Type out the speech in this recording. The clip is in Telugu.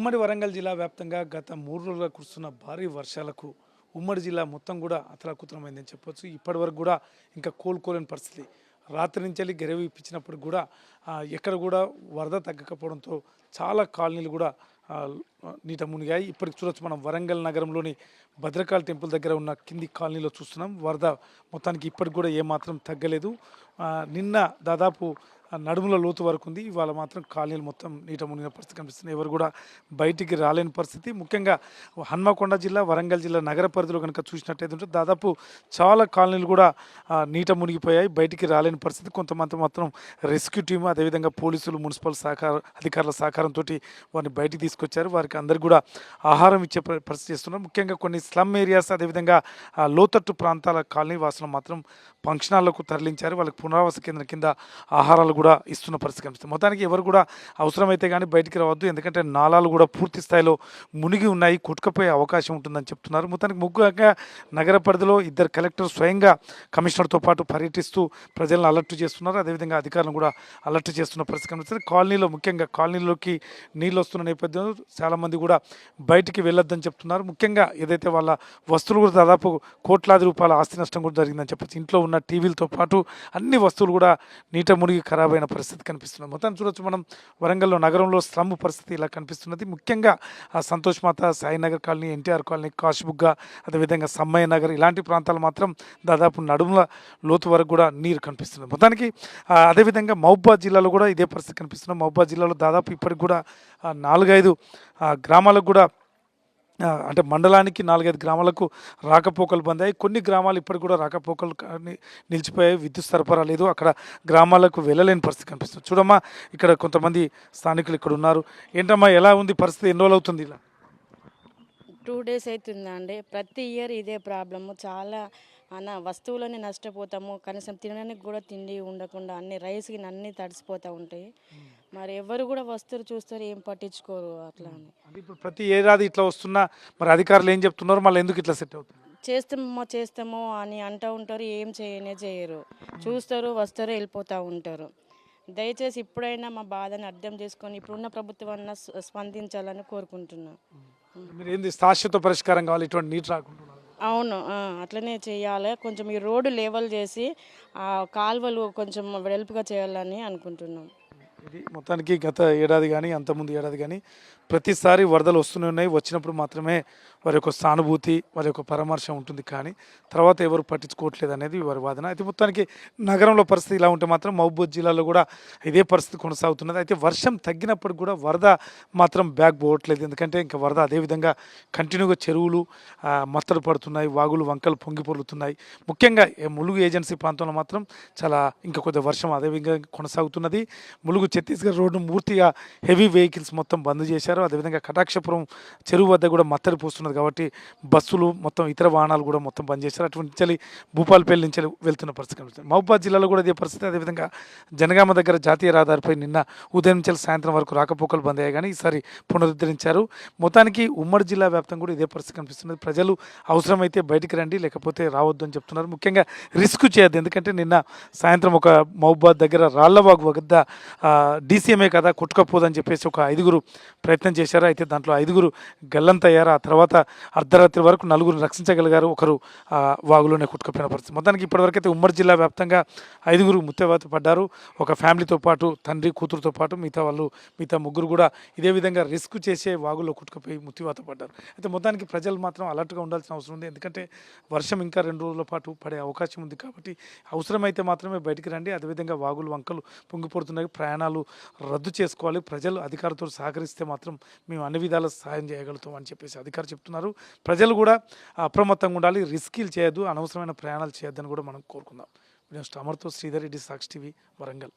ఉమ్మడి వరంగల్ జిల్లా వ్యాప్తంగా గత మూడు రోజులుగా కురుస్తున్న భారీ వర్షాలకు ఉమ్మడి జిల్లా మొత్తం కూడా అతలాకుతలమైందని చెప్పొచ్చు. ఇప్పటి వరకు కూడా ఇంకా కోలుకోలేని పరిస్థితి. రాత్రి నుంచి వెళ్ళి గెరవి ఇప్పించినప్పుడు కూడా ఎక్కడ కూడా వరద తగ్గకపోవడంతో చాలా కాలనీలు కూడా నీట మునిగాయి. ఇప్పటికి చూడొచ్చు మనం వరంగల్ నగరంలోని భద్రకాళి టెంపుల్ దగ్గర ఉన్న కింది కాలనీలో చూస్తున్నాం. వరద మొత్తానికి ఇప్పటికి కూడా ఏమాత్రం తగ్గలేదు. నిన్న దాదాపు నడుముల లోతు వరకు ఉంది. ఇవాళ మాత్రం కాలనీలు మొత్తం నీట మునిగిన పరిస్థితి కనిపిస్తుంది. ఎవరు కూడా బయటికి రాలేని పరిస్థితి. ముఖ్యంగా హన్మకొండ జిల్లా వరంగల్ జిల్లా నగర పరిధిలో కనుక చూసినట్టయితే ఉంటే దాదాపు చాలా కాలనీలు కూడా నీట మునిగిపోయాయి. బయటికి రాలేని పరిస్థితి. కొంతమంది మాత్రం రెస్క్యూ టీమ్ అదేవిధంగా పోలీసులు మున్సిపల్ సహకార అధికారుల సహకారంతో వారిని బయటికి తీసుకొచ్చారు. వారికి అందరు కూడా ఆహారం ఇచ్చే పరిస్థితి చేస్తున్నారు. ముఖ్యంగా కొన్ని స్లమ్ ఏరియాస్ అదేవిధంగా లోతట్టు ప్రాంతాల కాలనీ వాసులు మాత్రం ఫంక్షనాలకు తరలించారు. వాళ్ళకి పునరావాస కేంద్రం కింద ఆహారాలు కూడా ఇస్తున్న పరిస్థితి కనిపిస్తుంది. మొత్తానికి ఎవరు కూడా అవసరమైతే కానీ బయటికి రావద్దు. ఎందుకంటే నాళాలు కూడా పూర్తి స్థాయిలో మునిగి ఉన్నాయి కొట్టుకపోయే అవకాశం ఉంటుందని చెప్తున్నారు. మొత్తానికి ముఖ్యంగా నగర పరిధిలో ఇద్దరు కలెక్టర్ స్వయంగా కమిషనర్తో పాటు పర్యటిస్తూ ప్రజలను అలర్ట్ చేస్తున్నారు. అదేవిధంగా అధికారులను కూడా అలర్ట్ చేస్తున్న పరిస్థితి కనిపిస్తుంది. కాలనీలో ముఖ్యంగా కాలనీలోకి నీళ్ళు వస్తున్న నేపథ్యంలో చాలా చాలామంది కూడా బయటికి వెళ్ళొద్దని చెప్తున్నారు. ముఖ్యంగా ఏదైతే వాళ్ళ వస్తువులు కూడా దాదాపు కోట్లాది రూపాయల ఆస్తి నష్టం కూడా జరిగిందని చెప్పచ్చు. ఇంట్లో ఉన్న టీవీలతో పాటు అన్ని వస్తువులు కూడా నీట మునిగి ఖరాబ్ అయిన పరిస్థితి కనిపిస్తున్నది. మొత్తం చూడొచ్చు మనం వరంగల్లో నగరంలో స్లమ్ పరిస్థితి ఇలా కనిపిస్తున్నది. ముఖ్యంగా ఆ సంతోష్ మాత సాయినగర్ కాలనీ ఎన్టీఆర్ కాలనీ కాశీబుగ్గ అదేవిధంగా సమ్మయ్య నగర్ ఇలాంటి ప్రాంతాలు మాత్రం దాదాపు నడుముల లోతు వరకు కూడా నీరు కనిపిస్తుంది మొత్తానికి అదేవిధంగా మహబూబాద్ జిల్లాలో కూడా ఇదే పరిస్థితి కనిపిస్తుంది మహబూబాద్ జిల్లాలో దాదాపు ఇప్పటికి కూడా నాలుగైదు ఆ, గ్రామాలకు కూడా అంటే మండలానికి నాలుగైదు గ్రామాలకు రాకపోకలు బంద్ అయ్యాయి కొన్ని గ్రామాలు ఇప్పటికి కూడా రాకపోకలు కానీ నిలిచిపోయాయి. విద్యుత్ సరఫరా లేదు. అక్కడ గ్రామాలకు వెళ్ళలేని పరిస్థితి కనిపిస్తుంది. చూడమ్మా ఇక్కడ కొంతమంది స్థానికులు ఇక్కడ ఉన్నారు. ఏంటమ్మా ఎలా ఉంది? పరిస్థితి ఎన్ని రోజులు అవుతుంది ఇలా? టూ డేస్ అవుతుందండి ప్రతి ఇయర్ ఇదే ప్రాబ్లము. చాలా అన్న వస్తువులని నష్టపోతాము. కనీసం తినడానికి కూడా తిండి ఉండకుండా అన్ని రైస్కి అన్నీ తడిసిపోతూ ఉంటాయి. మరి ఎవరు కూడా వస్తువులు చూస్తారు ఏం పట్టించుకోరు అట్లా అని. అంటే ఇప్పుడు ప్రతి ఏడాది ఇట్లా వస్తున్నా మరి అధికారులు ఏం చెప్తున్నారు? మళ్ళీ ఎందుకు ఇట్లా సెట్ అవుతుంది? చేస్తామో చేస్తామో అని అంటూ ఉంటారు ఏం చేయనే చేయరు. చూస్తారు వస్తారు వెళ్ళిపోతూ ఉంటారు. దయచేసి ఇప్పుడైనా మా బాధని అర్థం చేసుకొని ఇప్పుడున్న ప్రభుత్వం అన్న స్ప- స్పందించాలని కోరుకుంటున్నాను మీరు ఏంది శాశ్వత పరిష్కారం కావాలి ఇటువంటి నీటి రాకుండా అవును అట్లనే చేయాలి. కొంచెం ఈ రోడ్డు లెవెల్ చేసి ఆ కాలువలు కొంచెం వెడల్పుగా చేయాలని అనుకుంటున్నాం. ఇది మొత్తానికి గత ఏడాది కానీ అంతకుముందు ఏడాది కానీ ప్రతిసారి వరదలు వస్తూనే ఉన్నాయి. వచ్చినప్పుడు మాత్రమే వారి యొక్క సానుభూతి వారి యొక్క పరామర్శ ఉంటుంది కానీ తర్వాత ఎవరు పట్టించుకోవట్లేదు అనేది వారి వాదన. అయితే మొత్తానికి నగరంలో పరిస్థితి ఇలా ఉంటే మాత్రం మహబూబ్ జిల్లాలో కూడా ఇదే పరిస్థితి కొనసాగుతున్నది. అయితే వర్షం తగ్గినప్పటికి కూడా వరద మాత్రం బ్యాక్ పోవట్లేదు. ఎందుకంటే ఇంకా వరద అదేవిధంగా కంటిన్యూగా చెరువులు మత్తలు పడుతున్నాయి వాగులు వంకలు పొంగి పొర్లుతున్నాయి. ముఖ్యంగా ములుగు ఏజెన్సీ ప్రాంతంలో మాత్రం చాలా ఇంకా కొద్దిగా వర్షం అదేవిధంగా కొనసాగుతున్నది. ములుగు ఛత్తీస్గఢ్ రోడ్డు పూర్తిగా హెవీ వెహికల్స్ మొత్తం బంద్ చేశారు. అదేవిధంగా కటాక్షపురం చెరువు వద్ద కూడా మత్తడి పోస్తున్నది కాబట్టి బస్సులు మొత్తం ఇతర వాహనాలు కూడా మొత్తం బంద్ చేశారు. అటువంటి నుంచి భూపాలపల్లి నుంచి వెళ్తున్న పరిస్థితి కనిపిస్తుంది. మహబూబాద్ జిల్లాలో కూడా ఇదే పరిస్థితి. అదేవిధంగా జనగామ దగ్గర జాతీయ రహదారిపై నిన్న ఉదయం నుంచి సాయంత్రం వరకు రాకపోకలు బంద్ అయ్యాయి. కానీ ఈసారి పునరుద్ధరించారు. మొత్తానికి ఉమ్మడి జిల్లా వ్యాప్తంగా కూడా ఇదే పరిస్థితి కనిపిస్తున్నది ప్రజలు అవసరమైతే బయటికి రండి లేకపోతే రావద్దు అని చెప్తున్నారు. ముఖ్యంగా రిస్క్ చేయద్దు. ఎందుకంటే నిన్న సాయంత్రం ఒక మహబూబాద్ దగ్గర రాళ్ళవాగు వద్ద డీసీఎంఏ కదా కొట్టుకపోదని చెప్పేసి ఒక ఐదుగురు ప్రయత్నం చేశారు. అయితే దాంట్లో ఐదుగురు గల్లంతయ్యారు. ఆ తర్వాత అర్ధరాత్రి వరకు నలుగురు రక్షించగలిగారు. ఒకరు వాగులోనే కొట్టుకుపోయిన పరిస్థితి. మొత్తానికి ఇప్పటివరకు అయితే ఉమ్మడి జిల్లా వ్యాప్తంగా ఐదుగురు ముత్తేవాత పడ్డారు. ఒక ఫ్యామిలీతో పాటు తండ్రి కూతురుతో పాటు మిగతా వాళ్ళు మిగతా ముగ్గురు కూడా ఇదే విధంగా రిస్క్ చేసే వాగులో కొట్టుకుపోయి ముత్తివాత పడ్డారు. అయితే మొత్తానికి ప్రజలు మాత్రం అలర్ట్గా ఉండాల్సిన అవసరం ఉంది. ఎందుకంటే వర్షం ఇంకా రెండు రోజుల పాటు పడే అవకాశం ఉంది కాబట్టి అవసరమైతే మాత్రమే బయటికి రండి. అదేవిధంగా వాగులు వంకలు పొంగిపడుతున్నాయి ప్రయాణాలు రద్దు చేసుకోవాలి. ప్రజలు అధికారులతో సహకరిస్తే మాత్రం మేము అన్ని విధాల సహాయం చేయగలుగుతాం అని చెప్పేసి అధికారులు చెప్తున్నారు. ప్రజలు కూడా అప్రమత్తంగా ఉండాలి. రిస్కీలు చేయొద్దు. అనవసరమైన ప్రయాణాలు చేయొద్దని కూడా మనం కోరుకుందాం. అమర్తో శ్రీధర్ రెడ్డి సాక్షి టీవీ వరంగల్.